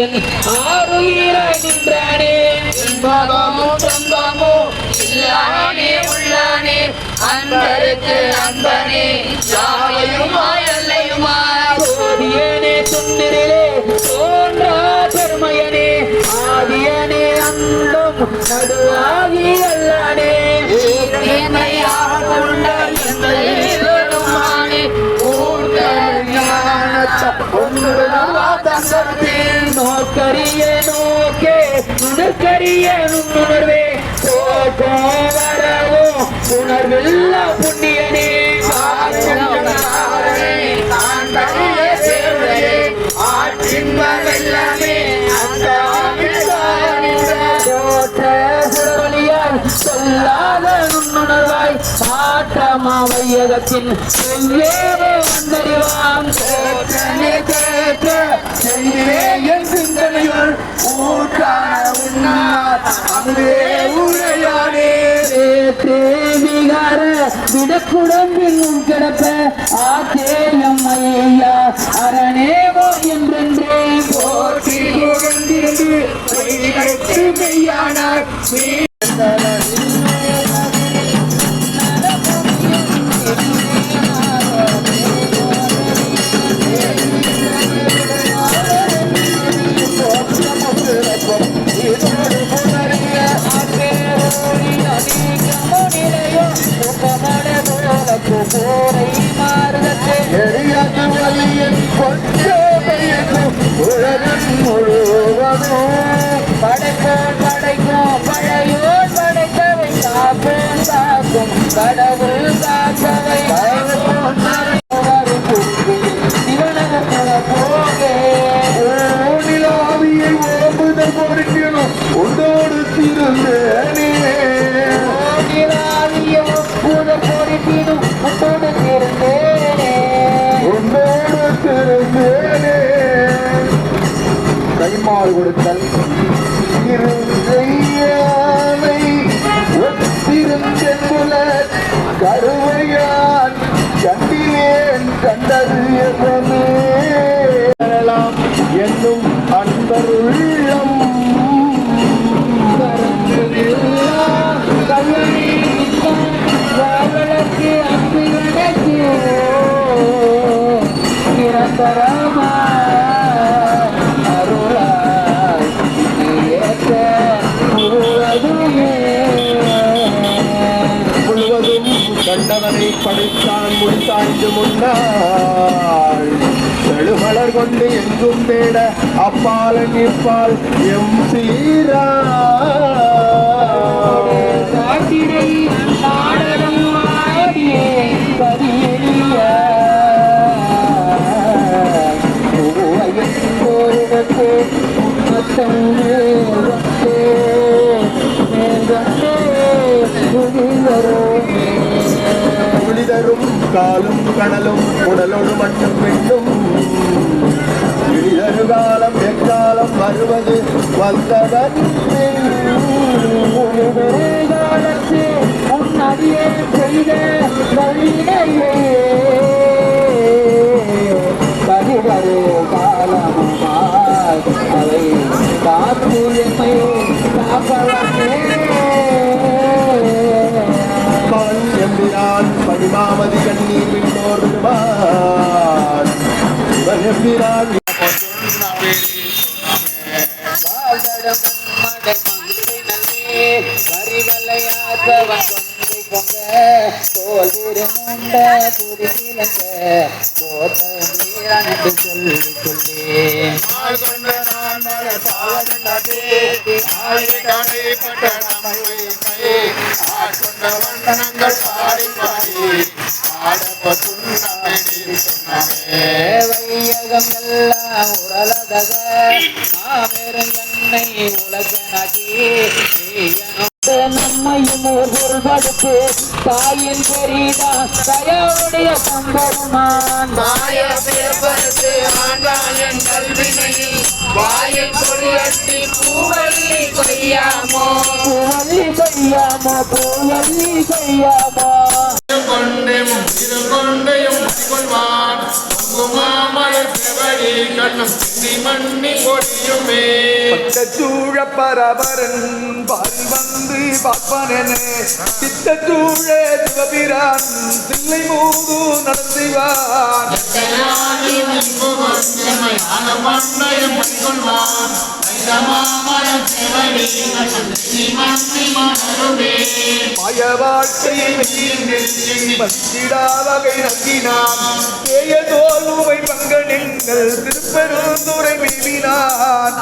ஆறுயிராய் நின்றானே இன்பமோ துன்பமோ இல்லானே உள்ளானே. அன்பருக்கு அன்பனே. யாவையுமாய் அல்லையுமாய். சோதியனே சுந்தரிலே தோன்றா பெருமையனே. ஆதியனே அந்தம் நடுவாகி அல்லானே. நோக்கே நுணுக்கரிய நுண்ணுணர்வே போக்கோ வரவோ உணர்வில்ல புண்ணியனே. ஆற்றின் சுடரொளியாய் சொல்லாத நுண்ணுணர்வாய் ஆட்டமா வையகத்தின் வெவ்வேறு வந்தறிவாம் என் ஊர்கான உன்னார் அங்கே உரையானே தேவிகார விடக்குடம்பில் உன் கிடப்ப ஆத்தேயம் ஐயா அரணேவோ என்றென்றே. போற்றி பொய்களுக்கு மெய்யானார் எரியாது வலியின் பொற்றோமையும் உலகம் முழுவதும். படைப்போம் படைப்போம் பழையோர் படைத்தவை காப்போம் காக்கும் கடவுள் காப்பவை கைமாறு கொடுத்தல் இருந்தையானை ஒத்திருந்தென்புல கருவையான் கண்டிலேன் கண்டது எவனே என்னும் அன்பருள்ளம் வாழ்வதற்கு அன்பு படைத்தான் முடித்தாய்ந்து முன்னாள். செழுமலர் கொண்டு எங்கும் தேட அப்பாலன் இப்பால் எம் சீரா. கடலும் உடலோடு மட்டும் வேண்டும் இழிதரு காலம் எக்காலம் வருவது வந்தவன் காலத்து உன்னடியே செய்த வழியினையே பதிவரு காலமாய் அவை காத்து எம்மை காப்பவனே. கான் எம்பிரான் பணிமாமதி வரிவலையாதவன் கொங்கை பொங்க தோல் திருமுண்ட துடி கிழங்க கோத்தல் மீறான் என்று சொல்லி சொல்லி நாள் நம்மை ஆட்கொண்ட வண்ணங்கள் பாடி பாடி ஆடப்பட்டுள்ளமே வையகம் உரலதக நாமெரும் நம்மையும் ஒரு பொருள்படுத்து தாயின் பெரிதா தயாவுடைய தம்பருமான் மாய பிறப்பரசு ஆண்டாளன் என் கல்வினை வாயில் கொடியட்டி பூவல்லி கொய்யாமோ பூவல்லி கொய்யாமோ பூவல்லி கொய்யாமோ கொண்டேம் இது கொண்டையும் கொள்வான் குமாமலர் செவடி வண்ணம் சென்னி மண்ணி பொழியுமே. பக்கச்சூழ பரபரன் பால் வந்து பார்ப்பானே சித்தச்சூழ சிவபிரான் தில்லை மூது வைப்புவன் செம்மையான மண்ணையும் கைக்கொள்வான் வைதமாமரம் செவடி வண்ணம் வாழ்க்கையை வகை நம்பினான் திருப்பெருந்துரை மீவினான்.